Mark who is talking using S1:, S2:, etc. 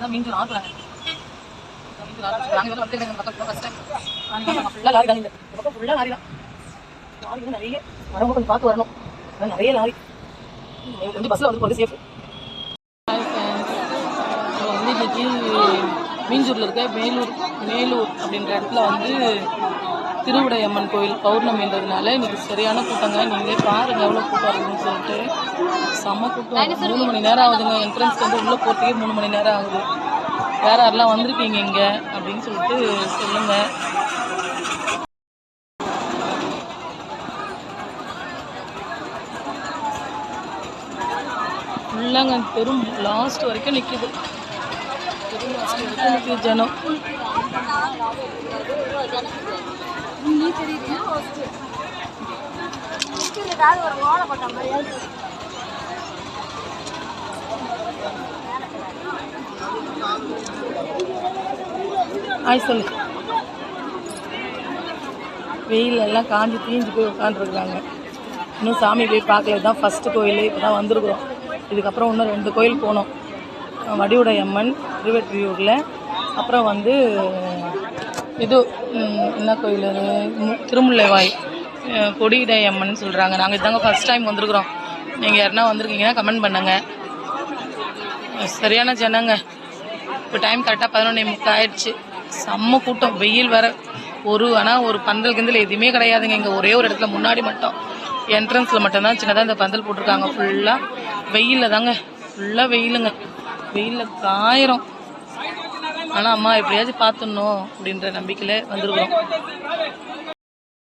S1: அதான் மீஞ்சூர் ஆத்துல மீஞ்சூர் ஆத்துல நாங்கள் வந்து வந்து பக்கம் ஃபஸ்ட் டைம் ஃபுல்லாக லாரி தான் இந்த பக்கம் ஃபுல்லாக லாரி தான் லாரி வந்து நிறைய வரவங்க கொஞ்சம் பார்த்து வரணும் அதான் நிறைய லாரி ம், கொஞ்சம் பஸ்ஸில் வந்து போகிறது சேஃப் வந்து இன்னைக்கு மீஞ்சூரில் இருக்க மேலூர் மேலூர் அப்படின்ற இடத்துல வந்து திருவிடையம்மன் கோயில் பௌர்ணமின்றதுனால இன்னைக்கு சரியான கூட்டங்க. நீங்களே பாருங்க எவ்வளோ கூட்டம் இருக்குன்னு சொல்லிட்டு. செம்ம கூட்டம். மூணு மணி நேரம் ஆகுதுங்க. என்ட்ரன்ஸ்க்கு வந்து உள்ளே போகிறதுக்கே மூணு மணி நேரம் ஆகுது. வேற யாரெல்லாம் வந்திருக்கீங்க இங்கே? அப்படின்னு சொல்லிட்டு சொல்லுங்க. ஃபுல்லாங்க பெரும் லாஸ்ட் வரைக்கும் நிற்கிது தெரு லாஸ்ட் வரைக்கும் நிற்கிது ஜனம். ஆய் சொல்லு. வெயில் எல்லாம் காஞ்சி தீஞ்சு போய் உட்காந்துருக்குறாங்க இன்னும் சாமி போய் பார்க்கல. தான் ஃபஸ்ட்டு கோயில். இப்போ தான் வந்திருக்கிறோம். இதுக்கப்புறம் இன்னும் ரெண்டு கோயில் போனோம். வடிவுடையம்மன் திருவெற்றியூரில். அப்புறம் வந்து இது என்ன கோயில் அது? திருமுல்லைவாய். அஹ், கொடியுடையம்மன் சொல்கிறாங்க நாங்கள் இதாங்க ஃபஸ்ட் டைம் வந்திருக்கிறோம். நீங்கள் யாருன்னா வந்திருக்கீங்கன்னா கமெண்ட் பண்ணுங்கள் சரியான ஜனங்க. இப்போ டைம் கரெக்டாக பதினொன்று முக்கால் ஆயிடுச்சு. செம்ம கூட்டம். வெயில் வேற. ஒரு ஆனால் ஒரு பந்தல் கிந்தல் எதுவுமே கிடையாதுங்க. இங்கே ஒரே ஒரு இடத்துல முன்னாடி மட்டும். என்ட்ரன்ஸில் மட்டும்தான் சின்னதாக இந்த பந்தல் போட்டிருக்காங்க. ஃபுல்லாக வெயிலில் தாங்க. ஃபுல்லாக வெயிலுங்க. வெயிலில் காயிரும் ஆனால் அம்மா எப்படியாச்சும் பார்த்துடணும் அப்படின்ற நம்பிக்கையில் வந்திருக்கிறோம்.